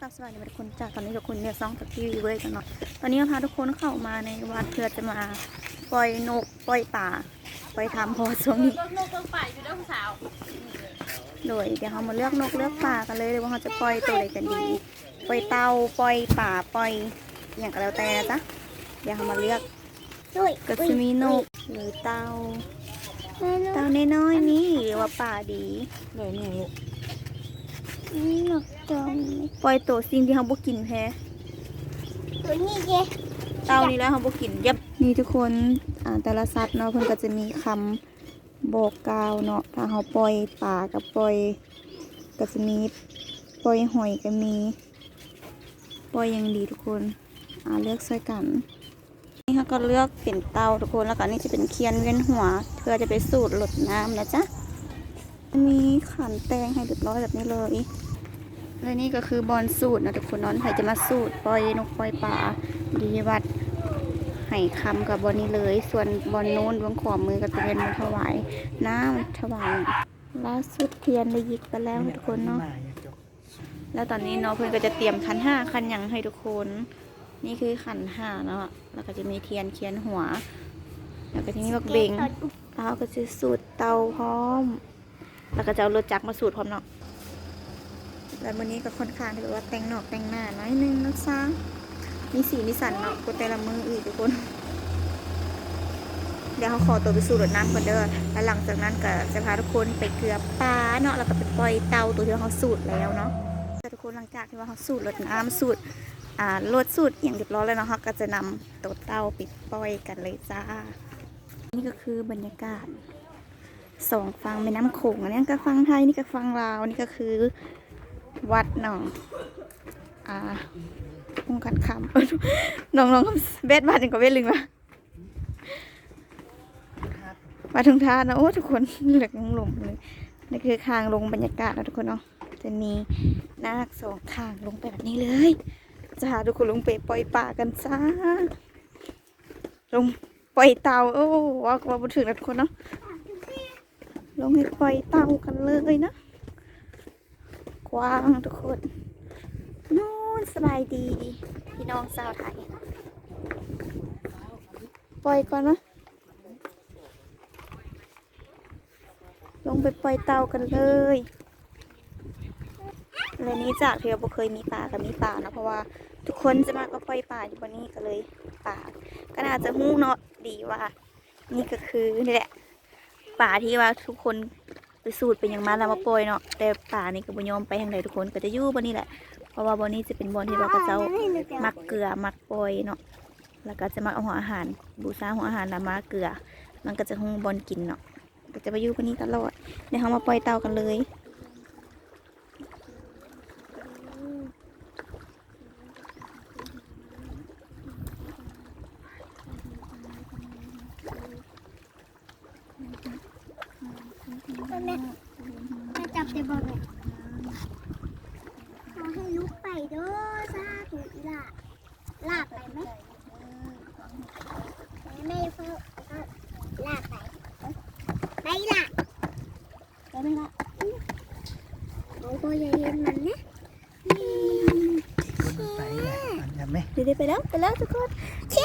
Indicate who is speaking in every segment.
Speaker 1: กับสวัสดีทุกคนจากตอนนี้ทุกคนเนี่ยซ่องจากทีวีเว้ยกันเนาะตอนนี้เราพาทุกคนเข้ามาในวัดเพื่อจะมาปล่อยนกปล่อยป่าปล่อยทำเพอช่วงนี้
Speaker 2: นกต้องไปอยู่ด้วยสาว
Speaker 1: โดยเดี๋ยวเรามาเลือกนกเลือกป่ากันเลยเลยว่าเราจะปล่อยตัวอะไรกันดี ปล่อยเต่าปล่อยป่าปล่อยอหย่างก็แล้วแต่นะจ๊ะเดี๋ยวเรามาเลือก
Speaker 3: ด้วย
Speaker 1: ก็จะมีนกหรือเต่าเต่าน้อยๆนี่หรือว่าป่าดี
Speaker 2: เลยนี่ลูก
Speaker 3: หนกตรง
Speaker 1: ปล่อยตัวสิ่งที่เราบ่กินแพ้
Speaker 3: ตัวนี้เจ๊
Speaker 1: เต่านี่แหล้วเขาบอกกินยับนี่ทุกคนอ่าแต่ละสัตว์เนาะเพิ่นก็จะมีคำบอกกล่าวเนาะถ้าเขาปล่อยปลากับปล่อยก็จะมีปล่อยหอยก็มีปล่อยอย่างดีทุกคนอ่าเลือกใส่กันนี่เขาก็เลือกเป็นเต่าทุกคนแล้วก็นี่จะเป็นเคียนเวียนหัวเพื่อจะไปสูดหลดน้ำนะจ๊ะ มีขันแตงให้เรียบร้อยแบบนี้เลยและนี่ก็คือบอลสูตรนะทุกคนเนอนใครจะมาสูตรปล่อยนกปล่อยปลาดีวัดให้คำกับบอลนี้เลย ส่วนบอลโน้นดวงขวามือก็จะเป็นมาถวายน้ำถวายล่าสุดเทียนได้ยิกไปแล้วทุกคนเนาะแล้วตอนนี้เนาะเพื่อนก็จะเตรียมขันห้าขันยังให้ทุกคน นี่คือขันห้าเนาะแล้วก็จะมีเทียนเคียนหัว แล้วก็ที่นี่บักเบงเราก็จะสูตรเตาพร้อม แล้วก็จะเอารถจักรมาสูตรพร้อมเนาะแล้ววันนี้ก็ค่อนข้างที่แบบว่าแต่งหนอกแต่งหน้าน้อยนึงนะจ๊ะมีสีมีสันเนาะกูแต่ละมืออีกทุกคน เดี๋ยวเขาขอตัวไปสู่รถน้ำก่อนเด้อแล้วหลังจากนั้นก็จะพาทุกคนไปเกลือปลาเนาะแล้วก็ไปปล่อยเตาตัวที่เขาสูตรแล้วเนาะทุกคนหลังจากที่ว่าเขาสูตรรถน้ำสูตรอ่ารถสูตรอย่างเรียบร้อยแล้วเนาะเขาก็จะนำตัวเตาไปปล่อยกันเลยจ้า นี่ก็คือบรรยากาศ สองฝั่งแม่น้ำโขงอันนี้ก็ฝั่งไทยนี่ก็ฝั่งลาวนี่ก็คือ วัดหนอง อ่าพุ่งขันคำน้องน้องเบ็ดมาถึงกับเบ็ดลึงวะมาถึงท่านะโอ้ทุกคนเหลือกลงเลยนี่คือคางลงบรรยากาศนะทุกคนเนาะจะมีนาคสองทางลงไปแบบนี้เลย จะหาทุกคนลงไปปล่อยป่ากันจ้าลงปล่อยเตาโอ้ว่าว่าบนถึงนะทุกคนเนาะ ลงให้ปล่อยเต่ากันเลยนะ กว้างทุกคน นู่นสบายดี พี่น้องสาวไทย ปล่อยก่อนนะลงไปปล่อยเต่ากันเลยและนี้จากที่เราเคยมีป่ากับมีป่านะเพราะว่าทุกคนจะมาก็ปล่อยป่าอยู่บนนี้ก็เลยป่า ก็น่าจะหู้เนาะดีว่า นี่ก็คือนี่แหละ ป่าที่ว่าทุกคนไปสูตรเป็นอย่างมาแล้วมาปล่อยเนาะแต่ป่านี่ก็บ่ยอมไปทางไหนทุกคนก็จะอยู่บนนี้แหละ เพราะว่าบนนี้จะเป็นบนที่ว่าก็เจ้ามักเกลือมักปล่อยเนาะแล้วก็จะมาเอาหัวอาหารบูชาหัวอาหารแล้วมาเกลือ มันก็จะหงบอลกินเนาะก็จะไปอยู่บนนี้ตลอดเดี๋ยวเรามาปล่อยเต่ากันเลย
Speaker 3: จับได้บ่แม่ขอให้ลุกไปเด้อซาถูกล่ะลากไปไหมแม่เพิ่งลากไปไปล่ะไปไหมล่ะโอ้โหอย่าเห็นมันนะ
Speaker 4: ไปและมันยังไม่
Speaker 1: เดี๋ยวไปแล้วไปแล้วทุกคน
Speaker 3: ช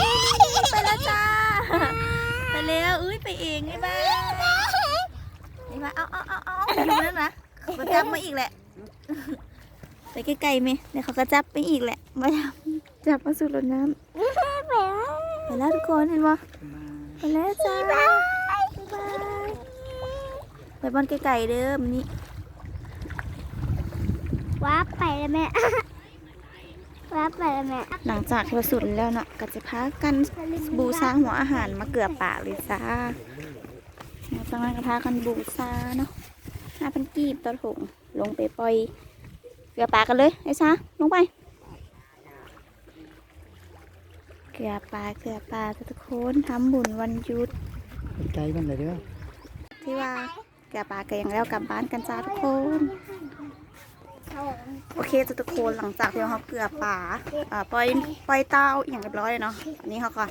Speaker 1: ไปแล้วจ้าไปแล้วอุ้ยไปเองไอ้บ้าไอ้บ้าเอาเอาเอาเอาดูนั่นนะ ก็จับมาอีกแหละ ไปใกล้ๆไหมเดี๋ยวเขาก็จับไปอีกแหละมาจับมาสู่รถน้ำ
Speaker 3: ไปแล้ว
Speaker 1: ไปแล้วทุกคนเห็นปะไปแล้วจ้าบ๊ายบายไปบ้านไกลๆเด้อมันนี่
Speaker 3: ว้าไปแล้วแม่ว้าไปแล้วแม่
Speaker 1: หลังจากที่เราสุดแล้วเนาะก็จะพากันบูชาหัวอาหารมาเกลือป่าเลยจ้าหลังจากนั้นก็พากันบูชาเนาะห้าพันกีบต่อถุงลงไปปล่อยเกลือป่ากันเลยไอ้ช้าลงไป เกลือป่าเกลือป่าทุกคนทำบุญวันหยุด
Speaker 4: ใจมันเลยเด้อ
Speaker 1: ที่ว่าแกปลาแกยังแล้วกลับบ้านกันจ้าทุกคนโอเคทุกคนหลังจากที่เขาเกลือป่าอ่าปล่อยปล่อยเต้าอหย่างเรียบร้อยเลยเนาะอันนี้เขาก็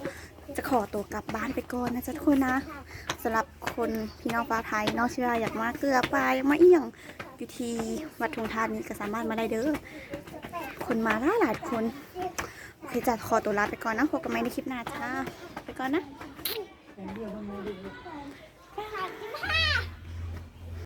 Speaker 1: จะขอตัวกลับบ้านไปก่อนนะจ๊ะทุกคนนะสำหรับคนพี่น้องปลาไทยนาะที่ว่าอยากมาเกลือป่าอยากมาเอี่ยงอยู่ที่วัดทงทานนี้ก็สามารถมาได้เด้อคนมาหลายหลายคนโอเคจะขอตัวลาไปก่อนนะพบกันใหม่ในคลิปหน้าจ้าไปก่อนนะ